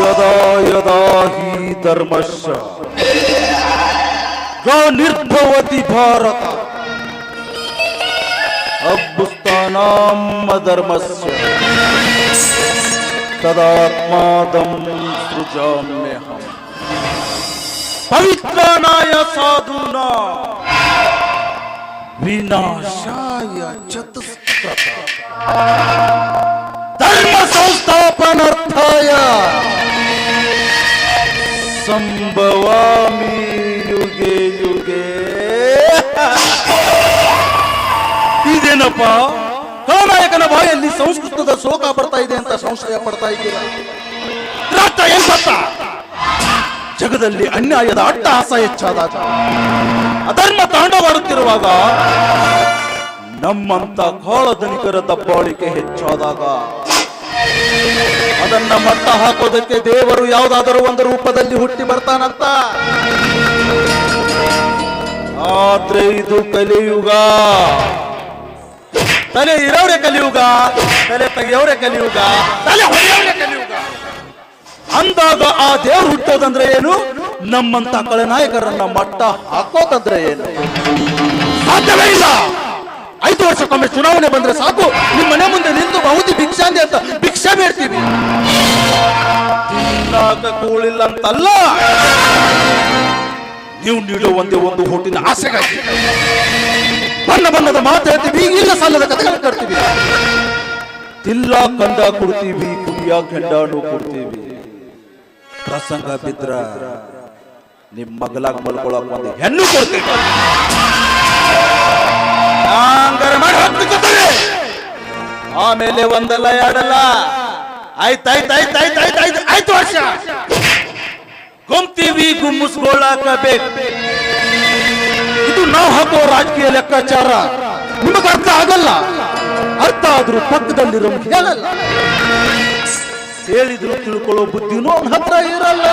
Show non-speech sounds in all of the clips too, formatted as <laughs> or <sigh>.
यदा यदा हि धर्मस्य ग्लानिर्भवति भारत। अभ्युस्तानाम् अधर्मस्य तदात्मादं सृजाम्यहम्। ವಿನಾಶಾಯ ಚತುಸ್ತ ಧರ್ಮ ಸಂಸ್ಥಾಪನಾರ್ಥಾಯ. ಸಂಭವಾಮಿ ಯುಗೆ ಯುಗೆ. ಇದೇನಪ್ಪ? ಕಲಾನಾಯಕನ ಬಾಯಲ್ಲಿ ಸಂಸ್ಕೃತದ ಶೋಕ ಬರ್ತಾ ಇದೆ ಅಂತ ಸಂಶಯ ಪಡ್ತಾ ಇದ್ದೀರಾ? ರಾಷ್ಟ್ರ ಏನ್ ಗೊತ್ತಾ ಜಗದಲ್ಲಿ ಅನ್ಯಾಯದ ಅಟ್ಟಹಾಸ ಹೆಚ್ಚಾದಾಗ. ಅಧರ್ಮ ತಾಂಡವಾಡುತ್ತಿರುವಾಗ ನಮ್ಮಂತ ಕಾಳಧನಿಕರ ದಬ್ಬಾಳಿಕೆ ಹೆಚ್ಚಾದಾಗ ಅದನ್ನ ಮಟ್ಟ ಹಾಕೋದಕ್ಕೆ ದೇವರು ಯಾವುದಾದರೂ ಒಂದು ರೂಪದಲ್ಲಿ ಹುಟ್ಟಿ ಬರ್ತಾನಂತ. ಆದ್ರೆ ಇದು ಕಲಿಯುಗ. ತಲೆ ಇರೋರೆ ಕಲಿಯುಗ, ತಲೆ ತೆಗೆಯೋರೆ ಕಲಿಯುಗ, ತಲೆ ಕಲಿಯುಗ. ಅಂದಾಗ ಆ ದೇವ್ರು ಹುಟ್ಟೋದಂದ್ರೆ ಏನು? ನಮ್ಮಂತ ಕಳನಾಯಕರನ್ನ ಮಟ್ಟ ಹಾಕೋದಂದ್ರೆ ಏನು? ಸಾಧ್ಯವೇ ಇಲ್ಲ. ಐದು ವರ್ಷಕ್ಕೊಮ್ಮೆ ಚುನಾವಣೆ ಬಂದ್ರೆ ಸಾಕು. ನಿಮ್ಮ ಮನೆ ಮುಂದೆ ನಿಂತು ಬಹುದಿ ಭಿಕ್ಷಾಂತಿ ಅಂತ ಭಿಕ್ಷೆ ಬೇಡ್ತೀವಿ. ಕೂಳಿಲ್ಲ ಅಂತಲ್ಲ ನೀವು ನೀಡೋ ಒಂದೇ ಒಂದು ಹೋಟಿನ ಆಸೆಗಾಗಿ. ಬಣ್ಣ ಬಣ್ಣದ ಮಾತಾಡ್ತೀವಿ ಇಲ್ಲ ಸಾಲದ ಕಥೆಗಳು ಕಟ್ತೀವಿ. ತಿಲ್ಲ ಕಂದ ಕೊಡ್ತೀವಿ, ಕುಡಿಯ ಕೆಂಡಾಡು ಕೊಡ್ತೀವಿ. ಪ್ರಸಂಗ ಬಿದ್ರ. ನಿಮ್ ಮಗಲಾಗ ಮಲ್ಕೊಳಕ್ ಒಂದು ಹೆಣ್ಣು ಕೊಡ್ತೀನಿ. ಆಮೇಲೆ ಒಂದಲ್ಲ ಎರಡಲ್ಲ. ಆಯ್ತಾಯ್ತಾಯ್ತಾಯ್ತಾಯ್ತಾಯ್ತು ಆಯ್ತು ಆಯ್ತು ಆಯ್ತು ಆಯ್ತು ಆಯ್ತು ವರ್ಷ. ಗುಮ್ತೀವಿ ಗುಮ್ಮಿಸ್ಕೊಳ್ಳಾಕಬೇಕು ಇದು ನಾವು ಹಾಕೋ ರಾಜಕೀಯ ಲೆಕ್ಕಾಚಾರ. ನಿಮಗೆ ಅರ್ಥ ಆಗಲ್ಲ. ಅರ್ಥ ಆದ್ರೂ ಪಕ್ಕದಲ್ಲಿರೋ ಹೇಳಿದ್ರು ತಿಳ್ಕೊಳ್ಳೋ ಬುದ್ಧಿನೂ ಅವನ ಹತ್ರ ಇರಲ್ಲ.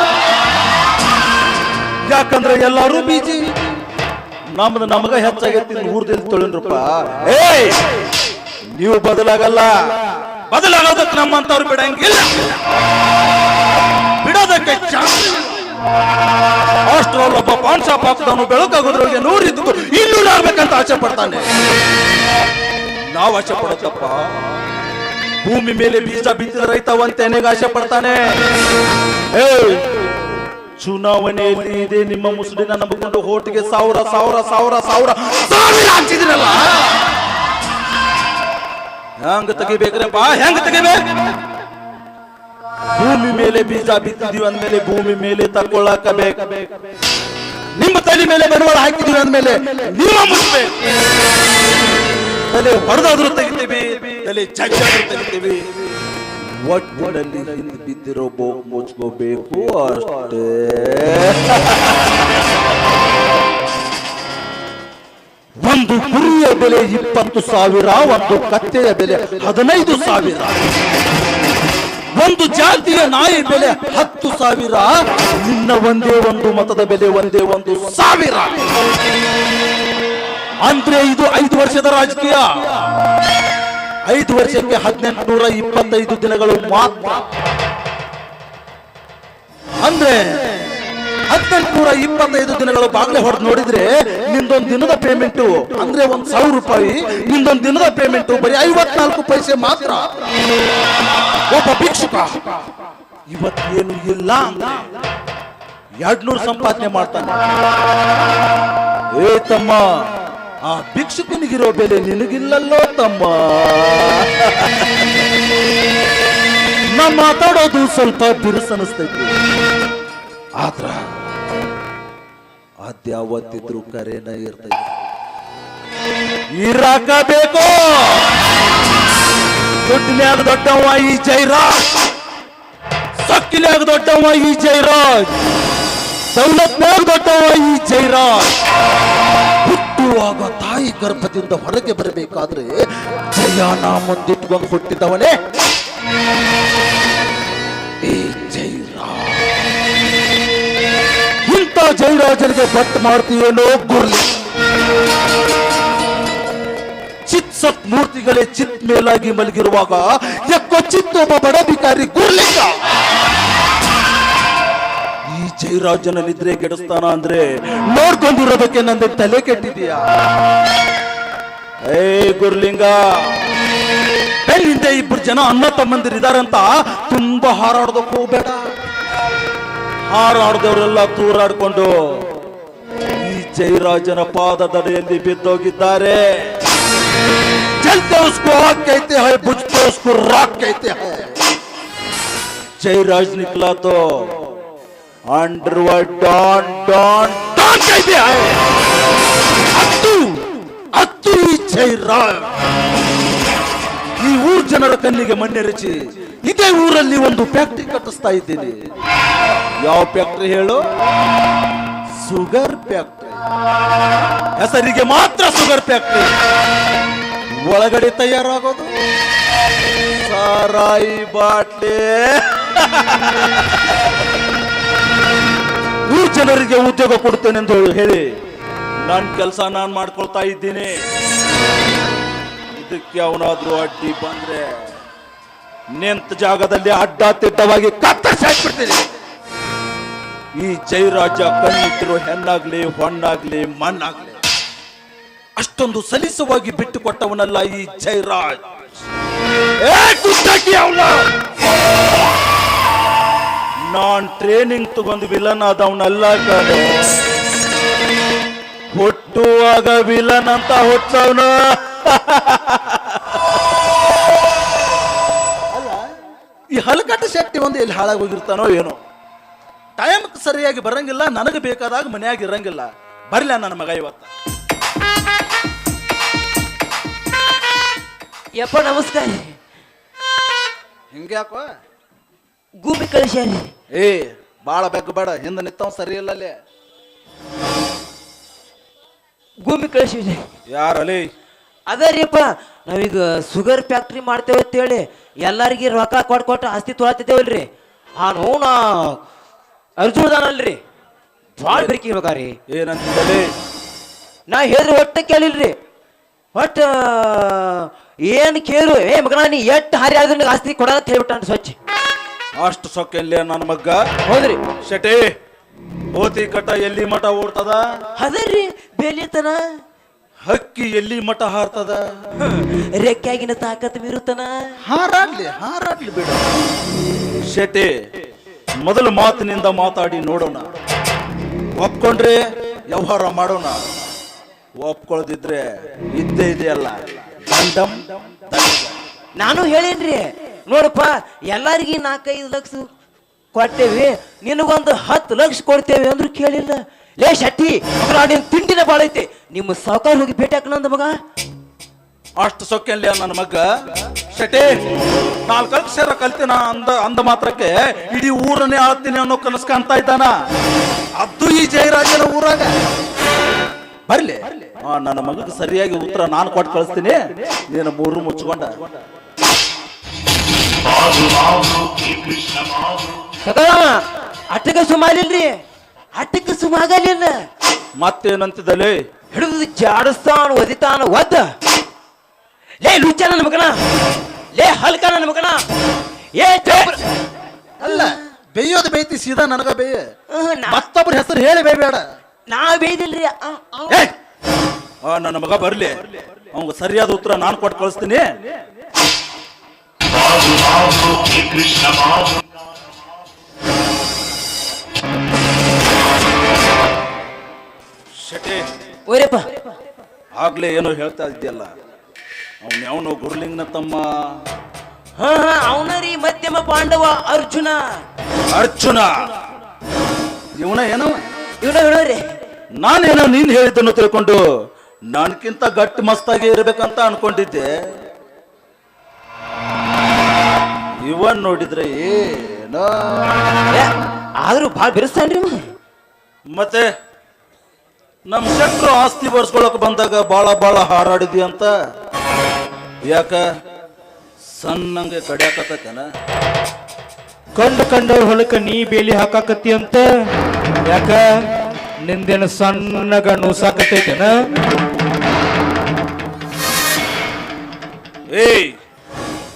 ಯಾಕಂದ್ರೆ ಎಲ್ಲಾರು ಬೀಜಿ ನಮ್ದು ನಮಗ ಹೆಚ್ಚಾಗೈತಿ ದಿನ ತೊಳಿನ್ರಪ್ಪ ಏಯ್, ನೀವು ಬದಲಾಗಲ್ಲ. ಬದಲಾಗೋದಕ್ಕೆ ನಮ್ಮಂತವ್ರು ಬಿಡಂಗಿಲ್ಲ. ಬಿಡೋದಕ್ಕೆ ಚಾನ್ಸ್ ಅಷ್ಟರಲ್ಲಿ ಪಾಪದವನು ಪಾನ್ ಹಾಕ್ತಾನು ಬೆಳಕಾಗೋದ್ರೊಳಗೆ ನೂರಿದ್ದು ಇನ್ನೂ ಆಗ್ಬೇಕಂತ ಆಸೆ ಪಡ್ತಾನೆ. ನಾವು ಆಸೆ ಪಡತ್ತಪ್ಪ ಭೂಮಿ ಮೇಲೆ ಬೀಜ ಬಿತ್ತಿದ ರೈತ ಅಂತ ಆಸೆ ಪಡ್ತಾನೆ. ಏಯ್ ಚುನಾವಣೆಯಲ್ಲಿ ಇದೆ, ನಿಮ್ಮ ಮುಸುಡಿನ ನಂಬಿಕೊಂಡು ಹೋಟಿಗೆ ಸಾವಿರ ಸಾವಿರ ಸಾವಿರ ಸಾವಿರ. ಸಾವಿರ ಹಂಚಿದ್ರಲ್ಲ ಹೆಂಗ ತೆಗಿಬೇಕ್ರಪ್ಪ ಹೆಂಗ ತೆಗಿಬೇಕು? ಭೂಮಿ ಮೇಲೆ ಬೀಜ ಬಿತ್ತಿದೀವಿ ಅಂದ್ಮೇಲೆ ಭೂಮಿ ಮೇಲೆ ತಕೊಳ್ಳಾಕ ಬೇಕ ನಿಮ್ಮ ತಲೆ ಮೇಲೆ ಬಂಡವಾಳ ಹಾಕಿದೀವಿ ಅಂದ್ಮೇಲೆ ನಿಮ್ಮ ಮುಸ್ಬೇಕು ತಲೆ ಹೊಡೆದಾದ್ರೂ ತೆಗಿತೀವಿ, ತಲೆ ಜಗ್ಗಾದ್ರೂ ತೆಗಿತೀವಿ. ಒಟ್ಟಿನಲ್ಲಿ ಬಿದ್ದಿರೋ ಬೋ ಮುಚ್ಕೋಬೇಕು ಅಷ್ಟೇ. ಒಂದು ಕುರಿಯ ಬೆಲೆ ಇಪ್ಪತ್ತು ಸಾವಿರ, ಒಂದು ಕತ್ತೆಯ ಬೆಲೆ ಹದಿನೈದು ಸಾವಿರ. ಒಂದು ಜಾತಿಯ ನಾಯಿ ಬೆಲೆ ಹತ್ತು ಸಾವಿರ, ನಿನ್ನ ಒಂದೇ ಒಂದು ಮತದ ಬೆಲೆ ಒಂದೇ ಒಂದು ಸಾವಿರ. ಅಂದ್ರೆ ಇದು ಐದು ವರ್ಷದ ರಾಜಕೀಯ. ಐದು ವರ್ಷಕ್ಕೆ ಹದಿನೆಂಟು ನೂರ ಇಪ್ಪತ್ತೈದು ದಿನಗಳು ಮಾತ್ರ. ಅಂದ್ರೆ ಹದಿನೆಂಟು ನೂರ ಇಪ್ಪತ್ತೈದು ದಿನಗಳು ಬಾಗ್ಲೆ ಹೊಡೆದು ನೋಡಿದ್ರೆ ನಿಂದೊಂದು ದಿನದ ಪೇಮೆಂಟ್ ಅಂದ್ರೆ ಒಂದ್ ಸಾವಿರ ರೂಪಾಯಿ, ನಿಂದೊಂದು ದಿನದ ಪೇಮೆಂಟ್ ಬರೀ ಐವತ್ನಾಲ್ಕು ಪೈಸೆ ಮಾತ್ರ. ಒಬ್ಬ ಭಿಕ್ಷುಕ, ಇವತ್ತೇನು ಇಲ್ಲ. ಎರಡ್ನೂರು ಸಂಪಾದನೆ ಮಾಡ್ತಾನೆ. ಏ ತಮ್ಮ ಆ ಭಿಕ್ಷುಕನಿಗಿರೋ ಬೆಲೆ ನಿನಗಿಲ್ಲಲ್ಲೋ ತಮ್ಮ. ನಾ ಮಾತಾಡೋದು ಸ್ವಲ್ಪ ಬಿರುಸನಿಸ್ತೈತಿ ಆದ್ರ ಅದ್ಯಾವತ್ತಿದ್ರು ಕರೆನ ಇರ್ತೈತಿ. ಇರಾಕ ಬೇಕು ದುಡ್ಡಿನ್ಯಾಗ ದೊಡ್ಡವ ಈ ಜೈರಾಜ್. ಸಕ್ಕಿನ್ಯಾಗ ದೊಡ್ಡವ ಈ ಜೈರಾಜ್. ಸವಲತ್ನ್ಯಾಗ ದೊಡ್ಡವ ಈ ಜೈರಾಜ್. ಹುಟ್ಟುವಾಗ ತಾಯಿ ಗರ್ಭದಿಂದ ಹೊರಗೆ ಬರಬೇಕಾದ್ರೆ ಜಯಾನ ಮುಂದಿಟ್ಕೊಂಡು ಹುಟ್ಟಿದವನೇ ಇಂಥ ಜೈರಾಜನಿಗೆ ಬಟ್ ಮಾಡ್ತೀಯೇನೋ ಗುರ್ಲಿ. ಚಿತ್ ಮೂರ್ತಿಗಳೇ ಚಿತ್ ಮೇಲಾಗಿ ಮಲಗಿರುವಾಗ ಎಕ್ಕೋ ಚಿತ್ತೊಬ್ಬ ಬಡಾಧಿಕಾರಿ ಗುರ್ಲಿಂಗ. ಈ ಜಯರಾಜನ ನಿದ್ರೆ ಗೆಡಿಸ್ತಾನ ಅಂದ್ರೆ ನೋಡ್ಕೊಂಡಿರೋದಕ್ಕೆ ನಂದು ತಲೆ ಕೆಟ್ಟಿದೀಯಾ ಏ ಗುರ್ಲಿಂಗ ಬೆಳ್ಳಿಂದ ಇಬ್ರು ಜನ ಅಣ್ಣ ತಮ್ಮಂದಿರಿದಾರಂತ ತುಂಬಾ ಹಾರಾಡೋದಕ್ಕೆ ಹೋಗ್ಬೇಡ ಹಾರಾಡ್ದವರೆಲ್ಲ ತೂರಾಡ್ಕೊಂಡು ಈ ಜಯರಾಜನ ಪಾದದಡಿಯಲ್ಲಿ ಬಿದ್ದೋಗಿದ್ದಾರೆ ಚಲ್ತೆ ಉಸ್ಕೋ ಆಗ್ कहते हैं बुझते उसको राख कहते हैं जयराज निकला तो अंडरवर्ल्ड डॉन डॉन डॉन कहते हैं ಹತ್ತು ಹತ್ತು ಈ ಜಯರಾಜ್ ಈ ಊರ್ ಜನರ ಕಣ್ಣಿಗೆ ಮಣ್ಣೆರಚಿ ಇದೇ ಊರಲ್ಲಿ ಒಂದು ಫ್ಯಾಕ್ಟ್ರಿ ಕಟ್ಟಿಸ್ತಾ ಇದ್ದೀನಿ ಯಾವ ಫ್ಯಾಕ್ಟ್ರಿ ಹೇಳು ಸುಗರ್ ಫ್ಯಾಕ್ಟ್ರಿ ಹೆಸರಿಗೆ ಮಾತ್ರ ಸುಗರ್ ಫ್ಯಾಕ್ಟ್ರಿ ಒಳಗಡೆ ತಯಾರಾಗೋದು ಸಾರಾಯಿ ಬಾಟ್ಲಿ <laughs> ಊರ್ ಜನರಿಗೆ ಉದ್ಯೋಗ ಕೊಡ್ತೇನೆ ಕೊಡ್ತೇನೆಂದು ಹೇಳಿ ನನ್ನ ಕೆಲಸ ನಾನು ಮಾಡ್ಕೊಳ್ತಾ ಇದ್ದೀನಿ. ಇದಕ್ಕೆ ಅವನಾದ್ರೂ ಅಡ್ಡಿ ಬಂದ್ರೆ ನಿಂತ ಜಾಗದಲ್ಲಿ ಅಡ್ಡ ತಿಡ್ಡವಾಗಿ ಕತ್ತರಿಸಿ ಹಾಕ್ಬಿಡ್ತೀನಿ. ಈ ಜೈರಾಜ ಕಣ್ಣಿಟ್ಟಿರೋ ಹೆಣ್ಣಾಗ್ಲಿ, ಹೊಣ್ಣಾಗ್ಲಿ, ಮಣ್ಣಾಗ್ಲಿ, ಅಷ್ಟೊಂದು ಸಲೀಸವಾಗಿ ಬಿಟ್ಟು ಕೊಟ್ಟವನಲ್ಲ ಈ ಜೈರಾಜ್. ಏ! ನಾನ್ ಟ್ರೈನಿಂಗ್ ತಗೊಂಡು ವಿಲನ್ ಆದವನಲ್ಲ ಕಣೆ. ಹುಟ್ಟುವಾಗ ವಿಲನ್ ಅಂತ ಹುಟ್ಟವನ ಈ ಹಲಕಟ್ಟ ಶಕ್ತಿ ಒಂದು ಇಲ್ಲಿ ಹಾಳಾಗಿ ಹೋಗಿರ್ತಾನೋ ಏನೋ. ಟೈಮ್ ಸರಿಯಾಗಿ ಬರಂಗಿಲ್ಲ ನನಗೆ ಬೇಕಾದಾಗ ಮನೆಯಾಗಿ ಇರಂಗಿಲ್ಲ. ಬರ್ಲ ನನ್ನ ಮಗ ಇವತ್ತ. ಯಪ್ಪ ನಮಸ್ಕಾರ ಹಿಂಗೆ ಯಾಕೋ ಗೂಬಿ ಕಳಿಸ್ಯಾರಿ ಏ ಬಾಳ ಬೆಕ್ಕ ಬೇಡ ಹಿಂದೆ ನಿಂತವ್ ಸರಿ ಇಲ್ಲ ಅಲ್ಲಿ. ಗೂಬಿ ಕಳಿಸಿದ್ರಿ ಯಾರಲ್ಲಿ ಅದೇ ರೀಪ್ಪ ನಾವೀಗ ಶುಗರ್ ಫ್ಯಾಕ್ಟ್ರಿ ಮಾಡ್ತೇವೆ ಅಂತೇಳಿ ಎಲ್ಲರಿಗೆ ರೊಕ್ಕ ಕೊಟ್ಟು ಕೊಟ್ಟು ಆಸ್ತಿ ತೊಳತಿದ್ದೇವಲ್ರಿ. ಆ ನೋನ ಅರ್ಜುನದಾನಲ್ರಿ. ಭಾಳ ಬೆರಕಿ ಇರ್ಬೇಕಾರಿ ಏನಂತಿದ್ದಲ್ಲಿ? ನಾ ಹೇಳಿದ್ರೆ ಹೊಟ್ಟೆ ಕೇಳಿಲ್ರಿ. ಒಟ್ಟು ಏನು ಕೇಳು ಏ ಮಗನ ನೀ ಎಟ್ಟು ಹಾರಿ ಆದ್ರೆ ಆಸ್ತಿ ಕೊಡ ಅಂತ ಹೇಳ್ಬಿಟ್ಟ ಸ್ವಚ್ಛ. ಅಷ್ಟು ಸೊಕ್ಕ ಎಲ್ಲಿ ನನ್ನ ಮಗ್ಗ. ಹೌದ್ರಿ. ಶಟೆ ಹೋತಿ ಕಟ್ಟ ಎಲ್ಲಿ ಮಠ ಓಡ್ತದ ಅದೇ ರೀ ಬೇಲಿತನ ಹಕ್ಕಿ ಎಲ್ಲಿ ಮಠ ಹಾರ್ತದ? ರೆಕ್ಕಾಗಿನ ತಾಕತ್ ಮೀರುತ್ತನ? ಹಾರಾಡ್ಲಿ ಹಾರಾಡ್ಲಿ ಬಿಡ. ಶೆಟೆ ಮೊದಲು ಮಾತಿನಿಂದ ಮಾತಾಡಿ ನೋಡೋಣ. ಒಪ್ಕೊಂಡ್ರೆ ವ್ಯವಹಾರ ಮಾಡೋಣ. ಒಪ್ಕೊಳ್ದಿದ್ರೆ ಇದ್ದೇ ಇದೆಯಲ್ಲ. ನಾನು ಹೇಳೇನ್ರಿ ನೋಡಪ್ಪ, ಎಲ್ಲಾರ್ಗಿ ನಾಲ್ಕೈದು ಲಕ್ಷ ಕೊಟ್ಟೇವಿ ನಿನಗೊಂದು ಹತ್ತು ಲಕ್ಷ ಕೊಡ್ತೇವೆ ಅಂದ್ರು ಕೇಳಿಲ್ಲ. ಲೇ ಶೆಟ್ಟಿ ಮಗನ ನಿನ್ ತಿಂಡಿನ ಭಾಳ ಐತಿ. ನಿಮ್ಮ ಸಾವುಕಾರ ಹೋಗಿ ಭೇಟಿ ಹಾಕೋಣ ಮಗ? ಅಷ್ಟು ಸೊಕ್ಕಲ್ಲಿ ನನ್ನ ಮಗ. ಶೆಟ್ಟಿ, ನಾಲ್ಕು ಅಕ್ಷರ ಕಲ್ತಿನ ಅಂದ ಅಂದ ಮಾತ್ರಕ್ಕೆ ಇಡೀ ಊರನ್ನೇ ಆಳ್ತೀನಿ ಅನ್ನೋ ಕನಸು ಕಾಣ್ತಾ ಇದ್ದಾನ. ಅದು ಈ ಜಯರಾಜನ ಊರಾಗ. ಬರ್ಲಿ. ನನ್ನ ಮಗಗೆ ಸರಿಯಾಗಿ ಉತ್ತರ ನಾನು ಕೊಟ್ಟು ಕಳಿಸ್ತೀನಿ. ನೀನು ಮೂರು ಮುಚ್ಕೊಂಡ. ಸದಾ ಅಟ್ಟಕ್ಕೆ ಸುಮಾಲಿಲ್ರಿ ಅಟ್ಟಕ್ಕೆ ಸುಮಾಗಲಿಲ್ಲ. ಮತ್ತೇನಂತಿದ್ದಲ್ಲಿ? ಹಿಡಿದು ಜಾಡಿಸ್ತಾನ ಒದಿತಾನ ಒದ್ದ. ಲೇ ಲುಚ್ಚ ನನ್ನ ಮಗನ. ಲೇ ಹಲ್ಕ ನನ್ನ ಮಗನ. ಏ ಅಲ್ಲ ಬೇಯೋದು ಬೇಯ್ತಿ ಸೀದಾ ನನಗ ಬೇಯ. ಮತ್ತೊಬ್ಬರ ಹೆಸರು ಹೇಳಿ ಬೇಯಬೇಡ ನಾ ಬೇಯ್ದಿಲ್ರಿ ನನ್ನ ಮಗ ಬರ್ಲಿ. ಅವ್ಗೆ ಸರಿಯಾದ ಉತ್ತರ ನಾನು ಕೊಟ್ಟು ಕಳಿಸ್ತೀನಿ. ಶೆಟ್ಟಿ ಓರೇಪ್ಪ. ಆಗ್ಲೇ ಏನೋ ಹೇಳ್ತಾ ಇದ್ಯಲ್ಲ ಅವನ್ ಯಾವನೋ ಗುರುಲಿಂಗನ ತಮ್ಮ. ಹಾ ಹಾ ಅವನ ರೀ ಮಧ್ಯಮ ಪಾಂಡವ ಅರ್ಜುನ. ಅರ್ಜುನ. ಇವನ ಏನೋ ಇವನ ಹೇಳೋರಿ ನಾನೇನೋ ನೀನ್ ಹೇಳಿದ್ದನ್ನು ತಿಳ್ಕೊಂಡು ನನ್ಕಿಂತ ಗಟ್ಟಿ ಮಸ್ತಾಗಿ ಇರ್ಬೇಕಂತ ಅನ್ಕೊಂಡಿದ್ದೆ. ಇವನ್ ನೋಡಿದ್ರೆ ಏನೋ. ಏ, ಆದ್ರೂ ಭಾಳ ಬಿರಿಸ್ತಾನ್ರಿ. ಮತ್ತೆ ನಮ್ ಶೆಟ್ರು ಆಸ್ತಿ ಬರ್ಸ್ಕೊಳಕ್ ಬಂದಾಗ ಬಾಳ ಬಾಳ ಹಾರಾಡಿದ್ವಿ ಅಂತ? ಯಾಕ? ಸಣ್ಣಂಗೆ ಕಡಿಯಾಕತ್ತೇನ ಕಂಡ ಕಂಡವ್ರ ಹೊಲಕ್ಕ ನೀ ಬೇಲಿ ಹಾಕಾಕತ್ತಿ ಅಂತ? ಯಾಕ? ನಿಂದೇನು ಸಣ್ಣಗ ನುಸಾಕತೈತೇನ ಏಯ್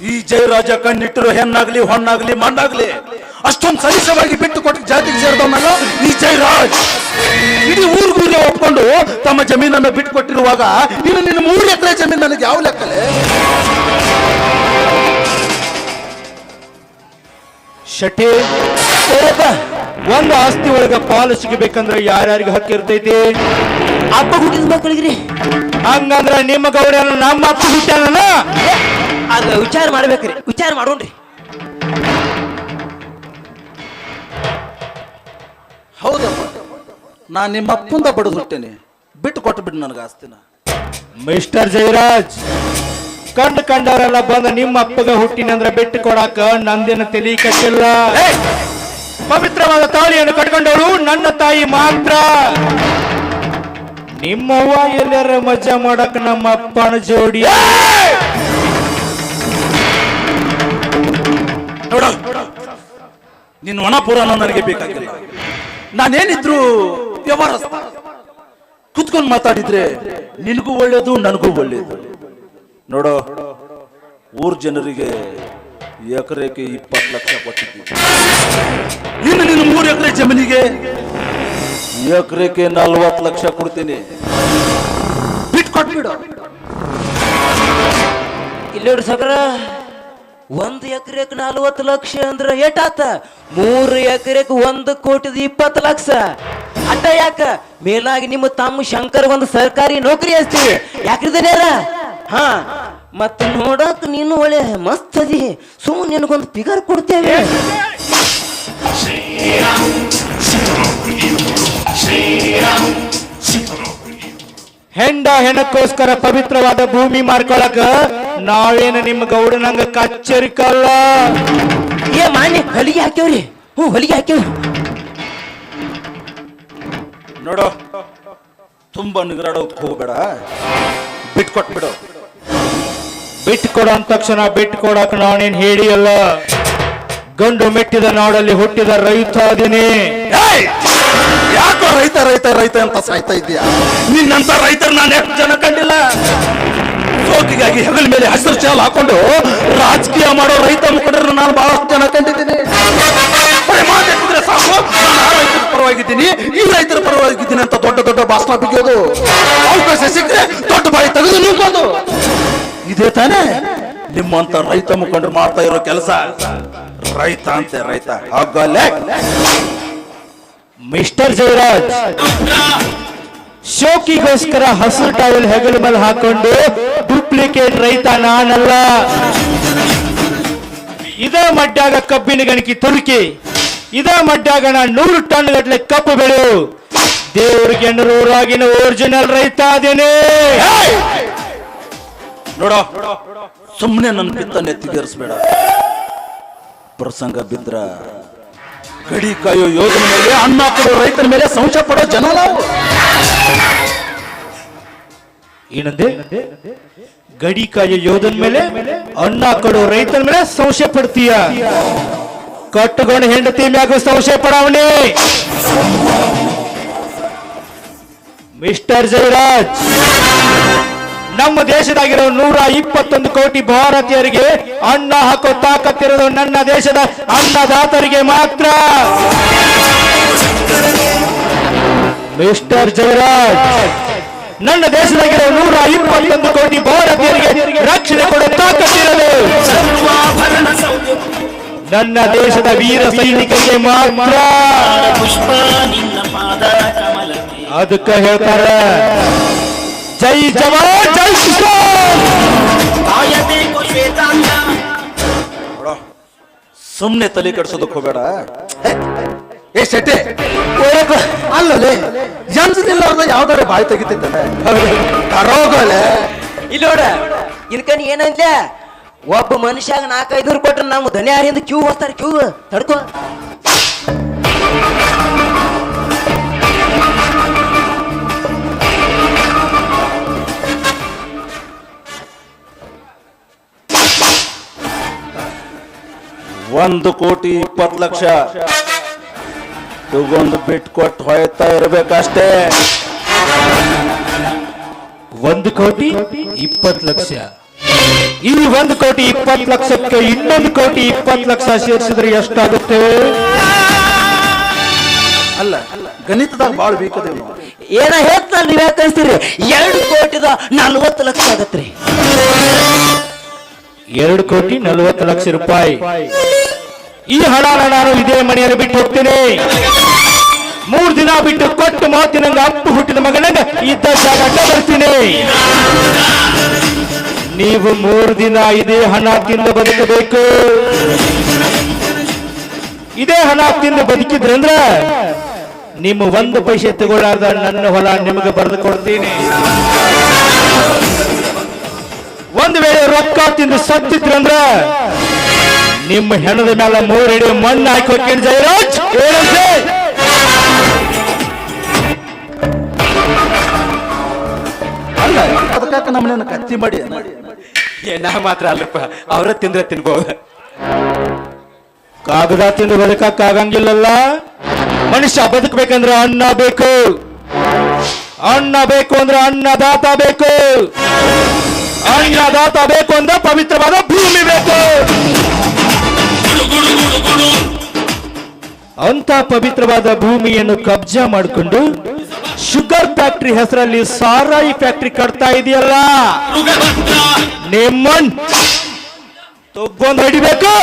ಈ ಜಯರಾಜ ಕಣ್ಣಿಟ್ಟಿರೋ ಹೆಣ್ಣಾಗ್ಲಿ ಹೊಣ್ಣಾಗ್ಲಿ ಮಣ್ಣಾಗ್ಲಿ. ಅಷ್ಟೊಂದು ಸಲೀಸವಾಗಿ ಬಿಟ್ಟು ಕೊಟ್ಟು ಜಾತಿಗೆ ಸೇರಿದವನಲ್ಲ ಈ ಜಯರಾಜ್. ಇಡೀ ಊರಿಗೂರಿಗೆ ಒಪ್ಕೊಂಡು ತಮ್ಮ ಜಮೀನನ್ನು ಬಿಟ್ಟು ಕೊಟ್ಟಿರುವಾಗ ಇನ್ನು ನಿನ್ನ ಮೂರು ಎಕರೆ ಜಮೀನು ನನಗೆ ಯಾವ ಲೆಕ್ಕಲೆ? ಶೆಟ್ಟಿ ಒಂದು ಆಸ್ತಿ ಒಳಗ ಪಾಲು ಸಿಗಬೇಕಂದ್ರೆ ಯಾರ್ಯಾರಿಗೆ ಹಕ್ಕು ಇರ್ತೈತಿ? ಅಪ್ಪ ಹುಟ್ಟಿದ ಮಕ್ಕಳಿಗ್ರಿ ಹಂಗಂದ್ರ ನಿಮ್ಮ ಗೌರವ ನಮ್ಮ ಅಪ್ಪ ಹುಟ್ಟ್ಯಾನ ಏ, ಅದ ವಿಚಾರ ಮಾಡ್ಬೇಕ್ರಿ ವಿಚಾರ ಮಾಡೋಣ್ರಿ. ಹೌದಪ್ಪ. ನಾ ನಿಮ್ಮ ಅಪ್ಪಂದ ಬಡದು ಹುಟ್ಟೇನೆ. ಬಿಟ್ಟು ಕೊಟ್ಟು ಬಿಡು ನನಗೆ ಆಸ್ತಿನ. ಮಿಸ್ಟರ್ ಜಯರಾಜ್ ಕಂಡು ಕಂಡವರೆಲ್ಲ ಬಂದ ನಿಮ್ಮ ಅಪ್ಪಗ ಹುಟ್ಟಿನಂದ್ರ ಬಿಟ್ಟು ಕೊಡಾಕ ನಂದಿನ ತಲಿ ಕಟ್ಟಿಲ್ಲ! ಪವಿತ್ರವಾದ ತಾಳಿಯನ್ನು ಕಟ್ಕೊಂಡವರು ನನ್ನ ತಾಯಿ ಮಾತ್ರ. ನಿಮ್ಮವ್ವ ಎಲ್ಲರ ಮಜಾ ಮಾಡಕ್ ನಮ್ಮ ಅಪ್ಪನ ಜೋಡಿ. ನಿನ್ನ ಒಣ ಪುರಾಣ ನನಗೆ ಬೇಕಾಗಿಲ್ಲ. ನಾನೇನಿದ್ರು ವ್ಯವಹಾರ ಕುತ್ಕೊಂಡು ಮಾತಾಡಿದ್ರೆ ನಿನಗೂ ಒಳ್ಳೇದು, ನನಗೂ ಒಳ್ಳೇದು. ನೋಡೋ, ಊರ್ ಜನರಿಗೆ ಎಕರೆಗೆ ಇಪ್ಪತ್ತು ಲಕ್ಷ ಕೊಟ್ಟಿದ್ದೀನಿ. ಇನ್ನು ನಿನ್ನ ಮೂರು ಎಕರೆ ಜಮೀನಿಗೆ ಎಕರೆಗೆ ನಲ್ವತ್ತು ಲಕ್ಷ ಕೊಡ್ತೀನಿ. ಬಿಟ್ಕೊಟ್ಬಿಡು ಇಲ್ಲಿ ನೋಡಿ ಸಕರ ಒಂದು ಎಕರೆಕ್ ನಲ್ವತ್ತು ಲಕ್ಷ ಅಂದ್ರೆ ಏಟಾತ ಮೂರು ಎಕರೆಕ್ ಒಂದು ಕೋಟಿದ ಇಪ್ಪತ್ತು ಲಕ್ಷ. ಅಡ್ಡ ಯಾಕ? ಮೇಲಾಗಿ ನಿಮ್ಮ ತಮ್ಮ ಶಂಕರ್ ಒಂದು ಸರ್ಕಾರಿ ನೌಕರಿ ಹಚ್ತೀವಿ. ಯಾಕ್ರಿದೇನ್ಯಾರ ಹಾ. ಮತ್ತೆ ನೋಡಕ್ ನೀನು ಒಳ್ಳೆ ಮಸ್ತ್ ಅದಿ. ಸುಮ್ಮನೆ ನಿನಗೊಂದು ಫಿಗರ್ ಕೊಡ್ತೇವೆ. ಹೆಂಡ ಹೆಣಕ್ಕೋಸ್ಕರ ಪವಿತ್ರವಾದ ಭೂಮಿ ಮಾರ್ಕೊಳಕ ನಾವೇನ ನಿಮ್ಮ ಗೌಡನಂಗ ಕಚ್ಚರಿಕಲ್ಲ ಏ ಮಾನ್ಯ ಹೊಲಿಗೆ ಹಾಕ್ಯವ್ರಿ. ಹ್ಞೂ ಹೊಲಿಗೆ ಹಾಕ್ಯವ್ರಿ. ನೋಡು ತುಂಬಾ ನಿಗರಾಡೋಕ್ ಹೋಗ್ಬೇಡ. ಬಿಟ್ಕೊಟ್ಬಿಡು ಬಿಟ್ಟು ಕೊಡ ಅಂದ ತಕ್ಷಣ ಬಿಟ್ಟು ಕೊಡಕ್ ನಾನೇನ್ ಹೇಳಿಯಲ್ಲ? ಗಂಡು ಮೆಟ್ಟಿದ ನಾಡಲ್ಲಿ ಹುಟ್ಟಿದ ರೈತ ಅದೀನಿ. ಏಯ್! ಯಾಕೋ ರೈತ ರೈತ ರೈತ ಅಂತ ಸಾಯ್ತಾ ಇದೀಯ? ನಿನ್ನಂತ ರೈತರು ನಾನು ಎಷ್ಟು ಜನ ಕಂಡಿಲ್ಲ? ಸೋಕಿಗಾಗಿ ಹೆಗಲ ಮೇಲೆ ಹಸಿರು ಚಾಲ್ ಹಾಕೊಂಡು ರಾಜಕೀಯ ಮಾಡೋ ರೈತ ಮುಖಂಡರನ್ನು ನಾನು ಬಹಳಷ್ಟು ಜನ ಕಂಡಿದ್ದೀನಿ. ಪರವಾಗಿದ್ದೀನಿ, ಈ ರೈತರ ಪರವಾಗಿದ್ದೀನಿ ಅಂತ ದೊಡ್ಡ ದೊಡ್ಡ ಭಾಷಣ ಬಿಗಿಯೋದು. ಅವಕಾಶ ಸಿಕ್ಕರೆ ದೊಡ್ಡ ಬಾಯಿ ತೆಗೆದು ನಿಂಕೋದು ಇದೇ ತಾನೇ ನಿಮ್ಮಂತ ರೈತ ಮುಖಂಡರು ಮಾಡ್ತಾ ಇರೋ ಕೆಲಸ. ರೈತ ಅಂತೆ ರೈತ. ಹಾಗಲ್ಲೇ. ಮಿಸ್ಟರ್ ಜಯರಾಜ್, ಶೋಕಿಗೋಸ್ಕರ ಹಸಿರು ಟಾವೆಲ್ ಹೆಗಲ ಮೇಲೆ ಹಾಕೊಂಡು ಡೂಪ್ಲಿಕೇಟ್ ರೈತ ನಾನಲ್ಲ. ಇದೇ ಮಡ್ಡಾಗ ಕಬ್ಬಿನ ಗಣಕಿ ತುರುಕಿ, ಇದೇ ಮಡ್ಡಾಗ ನಾ ನೂರು ಟನ್ ಗಟ್ಟಲೆ ಕಬ್ಬು ಬೆಳೆಯು. ದೇವ್ರಿಗೆ ಎಣ್ಣೂರಾಗಿನ ಒರಿಜಿನಲ್ ರೈತ ಅದೇನೆ ನೋಡೋ ಸುಮ್ಮನೆ ನನ್ನ ಪಿತ್ತ ನೆತ್ತಿಗೇರಿಸ್ಬೇಡ ಪ್ರಸಂಗ ಬಿದ್ರ, ಗಡಿ ಕಾಯೋ ಯೋಜನೆ ಮೇಲೆ ಅನ್ನ ಕೊಡೋ ರೈತರ ಮೇಲೆ ಸಂಶಯ ಪಡೋ ಜನ ನಾವು ಏನಂದೆ ಗಡಿಕಾಯ ಯೋಧನ ಮೇಲೆ, ಅನ್ನ ಕೊಡೋ ರೈತನ ಮೇಲೆ ಸಂಶಯ ಪಡ್ತೀಯ? ಕಟ್ಟುಗೊಂಡು ಹೆಂಡತಿ ಮ್ಯಾಗ ಸಂಶಯ ಪಡಾವಣೆ. ಮಿಸ್ಟರ್ ಜಯರಾಜ್, ನಮ್ಮ ದೇಶದಾಗಿರೋ ನೂರ ಇಪ್ಪತ್ತೊಂದು ಕೋಟಿ ಭಾರತೀಯರಿಗೆ ಅನ್ನ ಹಾಕೋ ತಾಕತ್ತಿರೋದು ನನ್ನ ದೇಶದ ಅನ್ನದಾತರಿಗೆ ಮಾತ್ರ. ಮಿಸ್ಟರ್ ಜಯರಾಜ್ ನನ್ನ ದೇಶದಾಗಿರೋ ನೂರ ಇಪ್ಪತ್ತೊಂದು ಕೋಟಿ ಭಾರತೀಯರಿಗೆ ರಕ್ಷಣೆ ಕೊಡುತ್ತಿರಲು ನನ್ನ ದೇಶದ ವೀರ ಸೈನಿಕರಿಗೆ ಮಾತ್ರ. ಅದಕ್ಕೆ ಹೇಳ್ತಾರೆ, ಜೈ ಜವಾನ್, ಜೈ ಸುಮ್ಮನೆ ತಲೆ ಕಟ್ಸೋದಕ್ಕೆ ಹೋಗಬೇಡ. ಏ ಶೆಟ್ಟೆ ಅಲ್ಲಲೇ ಜನ್ಸದಿಲ್ಲ ಅವ್ರನ್ನ ಯಾವ್ದಾರ ಬಾಯಿ ತೆಗಿತಿದ್ದಾನೆ. ಕರೋಗಲೆ ಇಲ್ಲಿ ನೋಡ ಇನ್ಕನ್ ಏನಂದ್ಲ ಒಬ್ಬ ಮನುಷ್ಯಾಗ ನಾಲ್ಕೈದು ಕೊಟ್ರೆ ನಮ್ಮ ಧನ್ಯಾರಿಂದ ಕ್ಯೂ ಹೋಗ್ತಾರೆ ಕ್ಯೂ. ತಡ್ಕೊ. ಒಂದು ಕೋಟಿ ಇಪ್ಪತ್ತು ಲಕ್ಷ. ತಗೊಂಡು ಬಿಟ್ ಕೊಟ್ಟು ಹೊಯ್ತಾ ಇರ್ಬೇಕಷ್ಟೇ. ಒಂದು ಕೋಟಿ ಇಪ್ಪತ್ತು ಲಕ್ಷ. ಈ ಒಂದು ಕೋಟಿ ಇಪ್ಪತ್ತು ಲಕ್ಷಕ್ಕೆ ಇನ್ನೊಂದು ಕೋಟಿ ಇಪ್ಪತ್ತು ಲಕ್ಷ ಸೇರಿಸಿದ್ರೆ ಎಷ್ಟಾಗುತ್ತೆ? ಅಲ್ಲ ಗಣಿತದಾಗ ಬಾಳ್ ಬೇಕದೇವ್ ಏನ ಹೇಳ್ತ ನೀವ್ ಕಳಿಸ್ತೀರಿ? ಎರಡು ಕೋಟಿದ ನಲ್ವತ್ತು ಲಕ್ಷ ಆಗತ್ರಿ ಎರಡು ಕೋಟಿ ನಲ್ವತ್ತು ಲಕ್ಷ ರೂಪಾಯಿ. ಈ ಹಣ ನಾನು ಇದೇ ಮನೆಯಲ್ಲಿ ಬಿಟ್ಟು ಹೋಗ್ತೀನಿ. ಮೂರ್ ದಿನ ಬಿಟ್ಟು ಕೊಟ್ಟು ಮಾತಿನಂಗ ಅಪ್ಪು ಹುಟ್ಟಿದ ಮಗನಂಗ ಇದ್ದ ಜಾಗ ಬರ್ತೀನಿ. ನೀವು ಮೂರು ದಿನ ಇದೇ ಹಣ ತಿಂದು ಬದುಕಬೇಕು. ಇದೇ ಹಣ ತಿಂದು ಬದುಕಿದ್ರಂದ್ರ ನಿಮ್ಮ ಒಂದು ಪೈಸೆ ತಗೊಳ್ಳಾರ್ದ ನನ್ನ ಹೊಲ ನಿಮಗೆ ಬರೆದು ಕೊಡ್ತೀನಿ. ಒಂದು ವೇಳೆ ರೊಕ್ಕ ತಿಂದು ಸತ್ತಿದ್ರಂದ್ರ ನಿಮ್ಮ ಹೆಣದ ಮೇಲೆ ಮೂರಡಿ ಮಣ್ಣು ಹಾಕಿ ಹೋಗ್ತೀನಿ ಜಯರಾಜ್? ಅಲ್ಲ ಅದಕ್ಕೆ ನಮ್ಮನ್ನ ಕತ್ತಿ ಮಾಡಿ? ನಾ ಮಾತ್ರ ಅಲ್ಲಪ್ಪ ಅವರ ತಿಂದ್ರೆ ತಿನ್ಬೋದು. ಕಾಗದ ತಿಂದು ಬದುಕಕ್ಕಾಗಂಗಿಲ್ಲಲ್ಲ ಮನುಷ್ಯ ಬದುಕಬೇಕಂದ್ರೆ ಅನ್ನ ಬೇಕು. ಅನ್ನ ಬೇಕು ಅಂದ್ರೆ ಅನ್ನದಾತ ಬೇಕು. ಅನ್ನದಾತ ಬೇಕು ಅಂದ್ರೆ ಪವಿತ್ರವಾದ ಭೂಮಿ ಬೇಕು. ಅಂತ ಪವಿತ್ರವಾದ ಭೂಮಿಯನ್ನು ಕಬ್ಜಾ ಮಾಡಿಕೊಂಡು ಶುಗರ್ ಫ್ಯಾಕ್ಟರಿ ಹೆಸರಲ್ಲಿ ಸಾರಾಯಿ ಫ್ಯಾಕ್ಟರಿ ಕಟ್ತಾ ಇದೆಯಲ್ಲ? ನಿಮ್ಮನ್ ತಗೊಂಡು ಹಿಡಿಬೇಕು.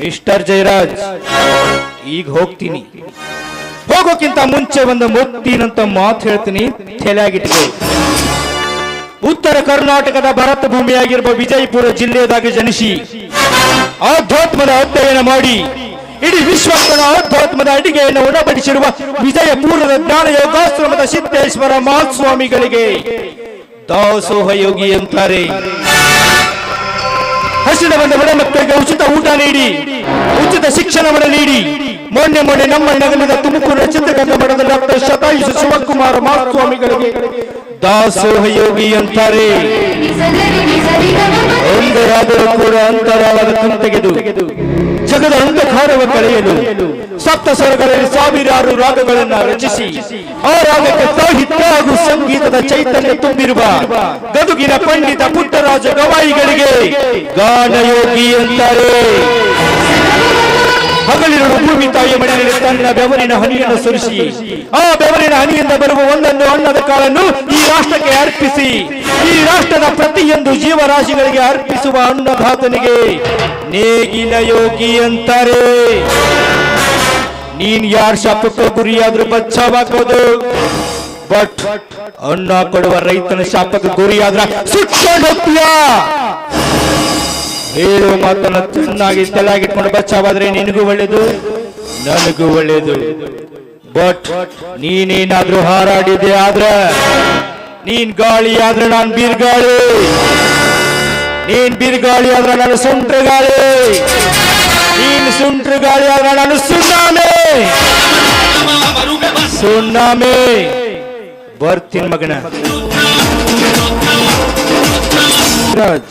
ಮಿಸ್ಟರ್ ಜಯರಾಜ್, ಈಗ ಹೋಗ್ತೀನಿ. ಹೋಗೋಕ್ಕಿಂತ ಮುಂಚೆ ಒಂದು ಮುತ್ತಿನಂತ ಮಾತು ಹೇಳ್ತೀನಿ ತೆಲೆಯಾಗಿಟ್ಟಿದೆ ಉತ್ತರ ಕರ್ನಾಟಕದ ಭರತ ಭೂಮಿಯಾಗಿರುವ ವಿಜಯಪುರ ಜಿಲ್ಲೆಯದಾಗಿ ಜನಿಸಿ, ಆಧ್ಯಾತ್ಮದ ಅಧ್ಯಯನ ಮಾಡಿ, ಇಡೀ ವಿಶ್ವಕ್ಕನ ಆಧ್ಯಾತ್ಮದ ಅಡಿಗೆಯನ್ನು ಉಣಬಡಿಸಿರುವ ವಿಜಯಪುರದ ಜ್ಞಾನ ಯೋಗಾಶ್ರಮದ ಸಿದ್ದೇಶ್ವರ ಮಹಾಸ್ವಾಮಿಗಳಿಗೆ ದಾಸೋಹ ಯೋಗಿ ಅಂತಾರೆ. ಹಸಿದ ಬಂದ ಬಡ ಮಕ್ಕಳಿಗೆ ಉಚಿತ ಊಟ ನೀಡಿ, ಉಚಿತ ಶಿಕ್ಷಣವನ್ನು ನೀಡಿ ಮೊನ್ನೆ ಮೊನ್ನೆ ನಮ್ಮ ನಗರದ ತುಮಕೂರಿನ ಚಿತ್ರಕಂದ ಮಠದ ಡಾಕ್ಟರ್ ಶತಾಯುಷ ಶಿವಕುಮಾರ ಮಹಾಸ್ವಾಮಿಗಳಿಗೆ ದಾಸೋಹ ಯೋಗಿ ಅಂತಾರೆ. ಒಂದರಾದರೂ ಕೂಡ ಅಂತರಾಳದ ಕಣ್ ತೆಗೆದು ಜಗದ ಅಂಧಕಾರವ ಕಳೆಯಲು ಸಪ್ತ ಸ್ವರಗಳಲ್ಲಿ ಸಾವಿರಾರು ರಾಗಗಳನ್ನ ರಚಿಸಿ ಆ ರಾಗಕ್ಕೆ ಸಾಹಿತ್ಯ ಹಾಗೂ ಸಂಗೀತದ ಚೈತನ್ಯ ತುಂಬಿರುವ ಗದುಗಿನ ಪಂಡಿತ ಪುಟ್ಟರಾಜ ಗವಾಯಿಗಳಿಗೆ ಗಾನಯೋಗಿ ಅಂತಾರೆ. ಹಗಲಿರುಳು ಭೂಮಿ ತಾಯಿಯ ಮನೆಯಲ್ಲಿ ತನ್ನ ಬೆವರಿನ ಹನಿಯನ್ನು ಸುರಿಸಿ, ಆ ಬೆವರಿನ ಹನಿಯಿಂದ ಬರುವ ಒಂದೊಂದು ಅನ್ನದ ಕಾಳನ್ನು ಈ ರಾಷ್ಟ್ರಕ್ಕೆ ಅರ್ಪಿಸಿ, ಈ ರಾಷ್ಟ್ರದ ಪ್ರತಿಯೊಂದು ಜೀವರಾಶಿಗಳಿಗೆ ಅರ್ಪಿಸುವ ಅನ್ನದಾತನಿಗೆ ನೇಗಿನ ಯೋಗಿ ಅಂತಾರೆ. ನೀನ್ ಯಾರ ಶಾಪಕ್ಕೆ ಗುರಿಯಾದ್ರೂ ಬಚ್ಚಾವಾಗೋದು ಬಟ್ ಅನ್ನ ಕೊಡುವ ರೈತನ ಶಾಪಕ್ಕೆ ಗುರಿಯಾದ್ರ ಸುಟ್ಟ ಹೇಳುವ ಮಾತನ್ನ ಚೆನ್ನಾಗಿ ತಲೆಯಾಗಿಟ್ಕೊಂಡು ಬಚ್ಚಾವಾದ್ರೆ ನಿನಗೂ ಒಳ್ಳೇದು. ನನಗೂ ಒಳ್ಳೇದು. ಬಟ್ ನೀನೇನಾದ್ರೂ ಹಾರಾಡಿದೆ ಆದ್ರೆ, ನೀನ್ ಗಾಳಿ ಆದ್ರೆ ನಾನು ಬೀರ್ಗಾಳಿ. ನೀನ್ ಬೀರ್ಗಾಳಿ ಆದ್ರೆ ನಾನು ಸುಂಟ್ರ ಗಾಳಿ ನೀನ್ ಸುಂಟ್ರ ಗಾಳಿ ಆದ್ರೆ ನಾನು ಸುಣ್ಣಾಮೆ. ಸುಣ್ಣಾಮೆ. ಬರ್ತೀನಿ ಮಗನ. ರಾಜ್.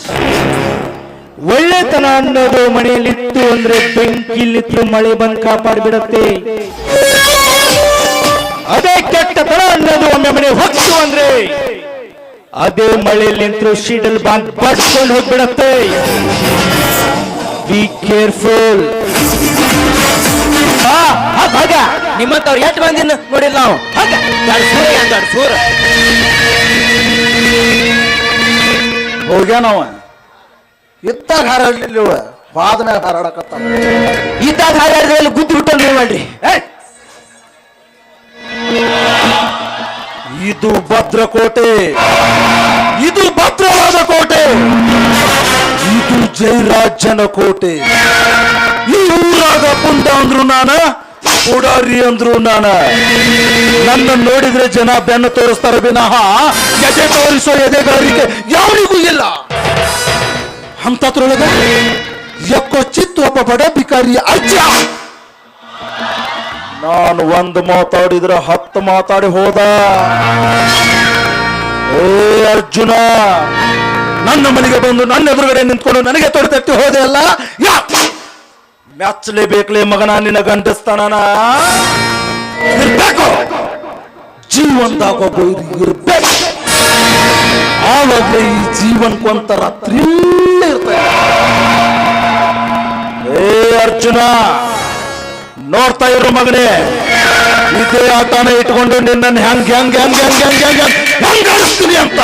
ಒಳ್ಳೆತನ ಅನ್ನೋದು ಮನೆಯಲ್ಲಿತ್ತು ಅಂದ್ರೆ ಬೆಂಕಿಲಿತ್ತು ಮಳೆ ಬಂದು ಕಾಪಾಡಿಬಿಡತ್ತೆ. ಅದೇ ಕೆಟ್ಟತನ ಅನ್ನೋದು ಒಮ್ಮೆ ಮನೆ ಹೊತ್ತು ಅಂದ್ರೆ ಅದೇ ಮಳೆಯಲ್ಲಿ ಶೀಟಲ್ ಶೀಡಲ್ ಬಾಂದ್ ಬಡ್ಕೊಂಡು ಹೋಗ್ಬಿಡತ್ತೆ ಬಿ ಕೇರ್ಫುಲ್ ನಿಮ್ಮಂತವ್ರು ಎಷ್ಟು ಬಂದಿನ ನೋಡಿಲ್ಲ ನಾವು. ಹೋಗ್ಯಾನವ. ಇತ್ತಾಗ ಹಾರಾಡ್ಲಿಲ್ಲ ಇವ ಬಾದ ಮ್ಯಾಗ ಹಾರಾಡಕತ್ತ ಇದ್ದಾಗ ಹಾರಾಡಿದ್ರೆ ಗುದ್ದು ಬಿಟ್ಟು ನೀವು ಮಾಡ್ರಿ ಇದು ಭದ್ರಕೋಟೆ. ಇದು ಭದ್ರವಾದ ಕೋಟೆ. ಇದು ಜೈರಾಜನ ಕೋಟೆ. ಈ ಊರಾಗ ಪುಂಡ ಅಂದ್ರು ನಾನ ಉಡಾರಿ ಅಂದ್ರು ನಾನ. ನನ್ನ ನೋಡಿದ್ರೆ ಜನ ಬೆನ್ನು ತೋರಿಸ್ತಾರ ವಿನಃ ಎದೆ ತೋರಿಸೋ ಎದೆಗಾರಿಕೆ ಯಾರಿಗೂ ಇಲ್ಲ. ಅಂತದ್ರೊಳಗ ಎಕ್ಕೋ ಚಿತ್ತು ಒಬ್ಬ ಬಡ ಭಿಕಾರಿ ಅಜ್ಜ ನಾನು ಒಂದು ಮಾತಾಡಿದ್ರೆ ಹತ್ತು ಮಾತಾಡಿ ಹೋದ. ಏ ಅರ್ಜುನ, ನನ್ನ ಮನೆಗೆ ಬಂದು ನನ್ನ ಎದುರುಗಡೆ ನಿಂತ್ಕೊಂಡು ನನಗೆ ತೊಡೆ ತಟ್ಟಿ ಹೋದೆ ಅಲ್ಲ? ಮೆಚ್ಚಲೇಬೇಕಲೇ ಮಗನ, ನಿನ್ನ ಗಂಡಸ್ತಾನ ಇರ್ಬೇಕು. ಜೀವನದಾಗ ಇರ್ಬೇಕು. ಆವಾಗ ಈ ಜೀವನಕ್ಕೆ ಒಂಥರ ರಾತ್ರಿ ಇರ್ತಾರೆ ಏ ಅರ್ಜುನ, ನೋಡ್ತಾ ಇರೋ ಮಗನೇ. ಇದೇ ಆಟನ ಇಟ್ಕೊಂಡು ನಿನ್ನ ಹೆಂಗ್ ಹೆಂಗ್ ಹೆಂಗ್ ಹೆಂಗ್ ಹೆಂಗ್ ಹೆಂಗ್ ಹೆಂಗ್ ಆಡಿಸ್ತೀನಿ ಅಂತ.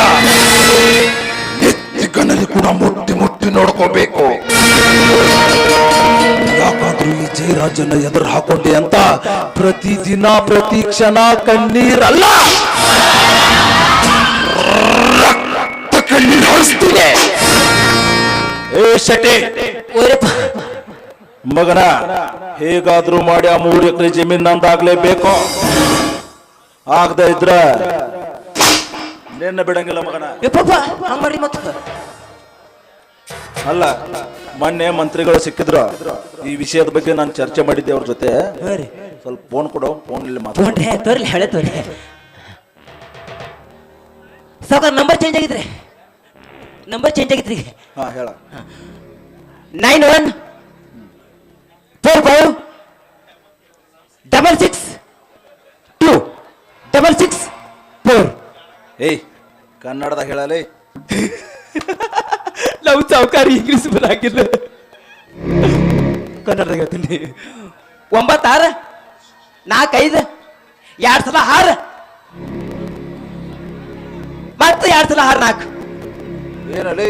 ಕಣ್ಣಲ್ಲಿ ಕೂಡ ಮುಟ್ಟಿ ಮುಟ್ಟಿ ನೋಡ್ಕೋಬೇಕು. ಯಾಕಾದ್ರೂ ಈ ಜಯರಾಜನ ಎದುರು ಹಾಕೊಂಡೆ ಅಂತ ಪ್ರತಿದಿನ, ಪ್ರತಿ ಕ್ಷಣ ಕಣ್ಣೀರಲ್ಲ. ಏ ಶೆಟ್ಟಿ. ಮಗನ ಹೇಗಾದ್ರೂ ಮಾಡಿ ಆ ಮೂರು ಎಕರೆ ಜಮೀನ್ ನಂದಾಗ್ಲೇಬೇಕು. ಆಗದ ಇದ್ರ ನಿನ್ನ ಬಿಡಂಗಿಲ್ಲ ಮಗನ. ಮಾಡಿ ಮತ್ತ. ಅಲ್ಲ ಮೊನ್ನೆ ಮಂತ್ರಿಗಳು ಸಿಕ್ಕಿದ್ರು. ಈ ವಿಷಯದ ಬಗ್ಗೆ ನಾನು ಚರ್ಚೆ ಮಾಡಿದ್ದೆ ಅವ್ರ ಜೊತೆ. ಸ್ವಲ್ಪ ಫೋನ್ ಕೊಡು ಫೋನ್ ಇಲ್ಲಿ ಮಾತಾಡಿ. ತಗೊಂಡ್ರೆ ತೋರ್ಲಿ ಹೇಳೆ ತೋರಿ ಸಾವುಕಾರ ನಂಬರ್ ಚೇಂಜ್ ಆಗಿದ್ರಿ. ನಂಬರ್ ಚೇಂಜ್ ಆಗಿದ್ರಿ ಹಾ ಹೇಳ. Nine one four five double six two double six four ಏಯ್ ಕನ್ನಡದಾಗ ಹೇಳಲಿ. <laughs> ನಾವು ಸಾವುಕಾರಿ ಇಂಗ್ಲಿಷ್ ಬರಾಕಿಲ್ಲ ಕನ್ನಡದಾಗ ಹೇಳ್ತೀನಿ. ಒಂಬತ್ತಾರ ನಾಲ್ಕೈದು ಎರಡು ಸಲ ಆರು. ಮತ್ತೆ ಎರಡು ಸಲ ಆರು ನಾಲ್ಕು. ಏನಲೇ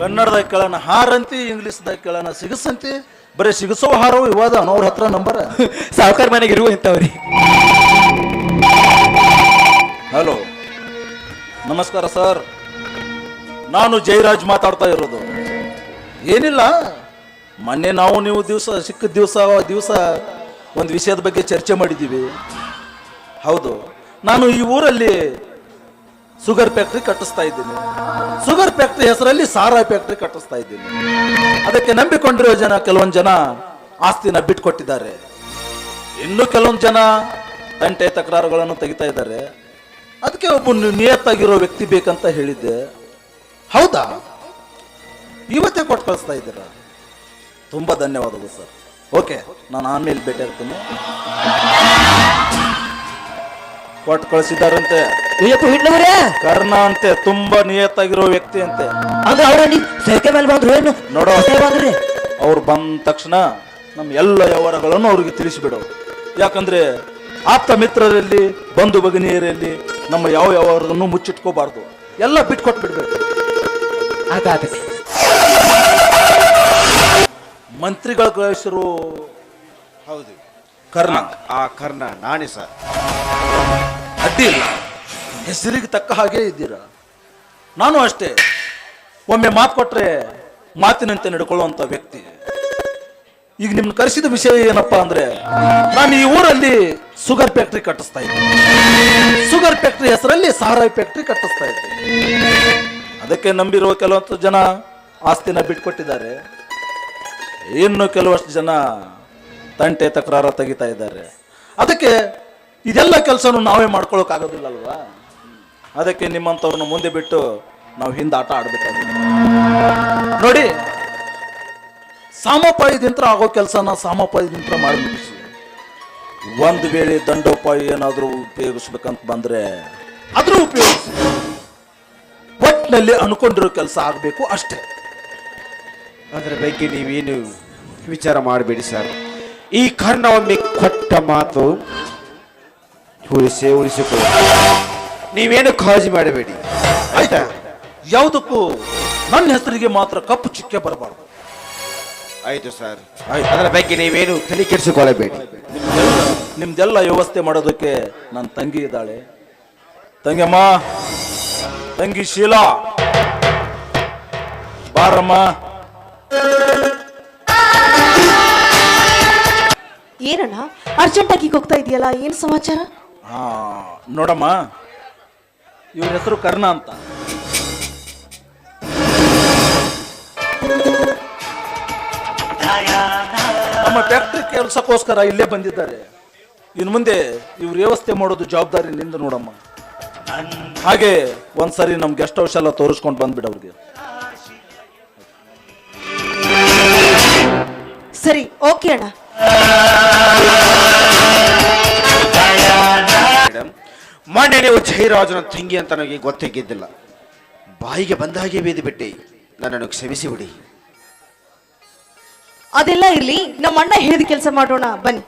ಕನ್ನಡದಾಗ ಕೇಳೋಣ ಹಾರಂತಿ ಇಂಗ್ಲೀಷ್ದಾಗ ಕೇಳೋಣ ಸಿಗಸಂತಿ ಬರೀ ಸಿಗಸೋ ಹಾರವು ಇವಾದ ಅವ್ರ ಹತ್ರ ನಂಬರ್. <laughs> ಸಾವುಕಾರ ಮನೆಗೆ ಇರುವ ಇಂಥವ್ರಿ. ಹಲೋ ನಮಸ್ಕಾರ ಸರ್. ನಾನು ಜಯರಾಜ್ ಮಾತಾಡ್ತಾ ಇರೋದು. ಏನಿಲ್ಲ ಮೊನ್ನೆ ನಾವು ನೀವು ದಿವಸ ಸಿಕ್ಕ ದಿವಸ ದಿವಸ ಒಂದು ವಿಷಯದ ಬಗ್ಗೆ ಚರ್ಚೆ ಮಾಡಿದ್ದೀವಿ. ಹೌದು ನಾನು ಈ ಊರಲ್ಲಿ ಶುಗರ್ ಫ್ಯಾಕ್ಟ್ರಿ ಕಟ್ಟಿಸ್ತಾ ಇದ್ದೀನಿ. ಶುಗರ್ ಫ್ಯಾಕ್ಟ್ರಿ ಹೆಸರಲ್ಲಿ ಸಾರಾ ಫ್ಯಾಕ್ಟ್ರಿ ಕಟ್ಟಿಸ್ತಾ ಇದ್ದೀನಿ. ಅದಕ್ಕೆ ನಂಬಿಕೊಂಡಿರೋ ಜನ, ಕೆಲವೊಂದು ಜನ ಆಸ್ತಿನ ಬಿಟ್ಕೊಟ್ಟಿದ್ದಾರೆ. ಇನ್ನು ಕೆಲವೊಂದು ಜನ ತಂಟೆ ತಕರಾರುಗಳನ್ನು ತೆಗಿತಾ ಇದ್ದಾರೆ. ಅದಕ್ಕೆ ಒಬ್ಬ ನಿಯತ್ತಾಗಿರೋ ವ್ಯಕ್ತಿ ಬೇಕಂತ ಹೇಳಿದ್ದೆ. ಹೌದಾ? ಇವತ್ತೇ ಕೊಟ್ಟು ಕಳಿಸ್ತಾ ಇದ್ದೀರಾ? ತುಂಬ ಧನ್ಯವಾದಗಳು ಸರ್. ಓಕೆ, ನಾನು ಆಮೇಲೆ ಭೇಟಿ ಆಗ್ತೀನಿ. ಕೊಟ್ಟು ಕಳಿಸಿದಾರಂತೆ ಅಯ್ಯಪ್ಪ ಹಿಡ್ಲವ್ರೆ ಕರ್ಣ ಅಂತೆ ತುಂಬಾ ನಿಯತ್ತಾಗಿರೋ ವ್ಯಕ್ತಿ ಅಂತೆ. ಅಂದ್ರೆ ಸೈಕೆ ಮೇಲೆ ಬಂದ್ರು ಏನು? ನೋಡೋ. ಬಂದ್ರಿ. ಅವ್ರು ಬಂದ ತಕ್ಷಣ ನಮ್ಮ ಎಲ್ಲ ವ್ಯವಹಾರಗಳನ್ನು ಅವ್ರಿಗೆ ತಿಳಿಸಿಬಿಡು. ಯಾಕಂದ್ರೆ ಆಪ್ತ ಮಿತ್ರರಲ್ಲಿ ಬಂಧು ಭಗಿನಿಯರಲ್ಲಿ ನಮ್ಮ ಯಾವ ವ್ಯವಹಾರವನ್ನು ಮುಚ್ಚಿಟ್ಕೋಬಾರ್ದು. ಎಲ್ಲ ಬಿಟ್ಕೊಟ್ಟು ಬಿಡ್ಬೇಕು ಆಗಾದ ಮಂತ್ರಿಗಳ ಹೆಸರು ಹೌದು. ಕರ್ಣ. ಆ ಕರ್ಣ ನಾಣಿ ಸರ್. ಅಡ್ಡಿ ಇಲ್ಲ. ಹೆಸರಿಗೆ ತಕ್ಕ ಹಾಗೆ ಇದ್ದೀರಾ? ನಾನು ಅಷ್ಟೇ. ಒಮ್ಮೆ ಮಾತು ಕೊಟ್ಟರೆ ಮಾತಿನಂತೆ ನಡ್ಕೊಳ್ಳುವಂಥ ವ್ಯಕ್ತಿ. ಈಗ ನಿಮ್ನ ಕರೆಸಿದ ವಿಷಯ ಏನಪ್ಪಾ ಅಂದ್ರೆ, ನಾನು ಈ ಊರಲ್ಲಿ ಸುಗರ್ ಫ್ಯಾಕ್ಟ್ರಿ ಕಟ್ಟಿಸ್ತಾ ಇದ್ದೀನಿ. ಸುಗರ್ ಫ್ಯಾಕ್ಟ್ರಿ ಹೆಸರಲ್ಲಿ ಸಾರಾಯಿ ಫ್ಯಾಕ್ಟ್ರಿ ಕಟ್ಟಿಸ್ತಾ ಇದ್ದೀನಿ. ಅದಕ್ಕೆ ನಂಬಿರುವ ಕೆಲವೊಂದು ಜನ ಆಸ್ತಿನ ಬಿಟ್ಕೊಟ್ಟಿದ್ದಾರೆ. ಇನ್ನು ಕೆಲವಷ್ಟು ಜನ ತಂಟೆ ತಕರಾರ ತೆಗಿತಾ ಇದ್ದಾರೆ. ಅದಕ್ಕೆ ಇದೆಲ್ಲ ಕೆಲಸನೂ ನಾವೇ ಮಾಡ್ಕೊಳ್ಳೋಕ್ಕಾಗೋದಿಲ್ಲಲ್ವಾ ಅದಕ್ಕೆ ನಿಮ್ಮಂಥವ್ರನ್ನ ಮುಂದೆ ಬಿಟ್ಟು ನಾವು ಹಿಂದೆ ಆಟ ಆಡಬೇಕಾಗಿದೆ. ನೋಡಿ ಸಾಮಪಾಯದಿಂದ ಆಗೋ ಕೆಲಸನ ಸಾಮಪಾಯದಿಂದ ಮಾಡಿ ಮುಗಿಸಿ. ಒಂದು ವೇಳೆ ದಂಡೋಪಾಯಿ ಏನಾದರೂ ಉಪಯೋಗಿಸ್ಬೇಕಂತ ಬಂದರೆ ಅದ್ರ ಉಪಯೋಗಿಸಿ. ಒಟ್ಟಿನಲ್ಲಿ ಅನ್ಕೊಂಡಿರೋ ಕೆಲಸ ಆಗಬೇಕು ಅಷ್ಟೇ. ಅದರ ಬಗ್ಗೆ ನೀವೇನು ವಿಚಾರ ಮಾಡಬೇಡಿ ಸರ್. ಈ ಕರ್ಣ ಒಮ್ಮೆ ಕೊಟ್ಟ ಮಾತು ಉಳಿಸೇ ಉಳಿಸಿಕೊಳ್ಳಿ ನೀವೇನು ಕಾಳಜಿ ಮಾಡಬೇಡಿ. ಆಯ್ತಾ? ಯಾವುದಕ್ಕೂ ನನ್ನ ಹೆಸರಿಗೆ ಮಾತ್ರ ಕಪ್ಪು ಚುಕ್ಕೆ ಬರಬಾರ್ದು. ಆಯ್ತು ಸರ್. ಆಯ್ತು. ಅದರ ಬಗ್ಗೆ ನೀವೇನು ತಲೆ ಕೆಡಿಸಿಕೊಳ್ಳಬೇಡಿ. ನಿಮ್ದೆಲ್ಲ ವ್ಯವಸ್ಥೆ ಮಾಡೋದಕ್ಕೆ ನನ್ನ ತಂಗಿ ಇದ್ದಾಳೆ. ತಂಗಮ್ಮ ತಂಗಿ ಶೀಲಾ. ಬಾರಮ್ಮ. ಏನಣ್ಣ ಅರ್ಜೆಂಟ್ ಆಗಿ ಹೋಗ್ತಾ ಇದೆಯಲ್ಲ ಏನ್ ಸಮಾಚಾರ? ಹಾ ನೋಡಮ್ಮ ಇವ್ರ ಹೆಸರು ಕರ್ಣ ಅಂತ. ನಮ್ಮ ಫ್ಯಾಕ್ಟ್ರಿ ಕೆಲಸಕ್ಕೋಸ್ಕರ ಇಲ್ಲೇ ಬಂದಿದ್ದಾರೆ. ಇನ್ನು ಮುಂದೆ ಇವ್ರ ವ್ಯವಸ್ಥೆ ಮಾಡೋದು ಜವಾಬ್ದಾರಿ ನಿಂದ ನೋಡಮ್ಮ. ಹಾಗೆ ಒಂದ್ಸರಿ ನಮ್ ಗೆಸ್ಟ್ ಹೌಸ್ ಎಲ್ಲ ತೋರಿಸ್ಕೊಂಡು ಬಂದ್ಬಿಡ ಅವ್ರಿಗೆ. ಸರಿ ಓಕೆ ಅಣ್ಣ. ಮೊನ್ನೆ ನೀವು ಜಯರಾಜನ ತಂಗಿ ಅಂತ ನನಗೆ ಗೊತ್ತಾಗಿದ್ದಿಲ್ಲ. ಬಾಯಿಗೆ ಬಂದ ಹಾಗೆ ಬೀದಿ ಬಿಟ್ಟೆ. ನನ್ನನ್ನು ಕ್ಷಮಿಸಿ ಬಿಡಿ ಅದೆಲ್ಲ ಇರ್ಲಿ, ನಮ್ಮ ಅಣ್ಣ ಹೇಳಿದ ಕೆಲಸ ಮಾಡೋಣ, ಬನ್ನಿ.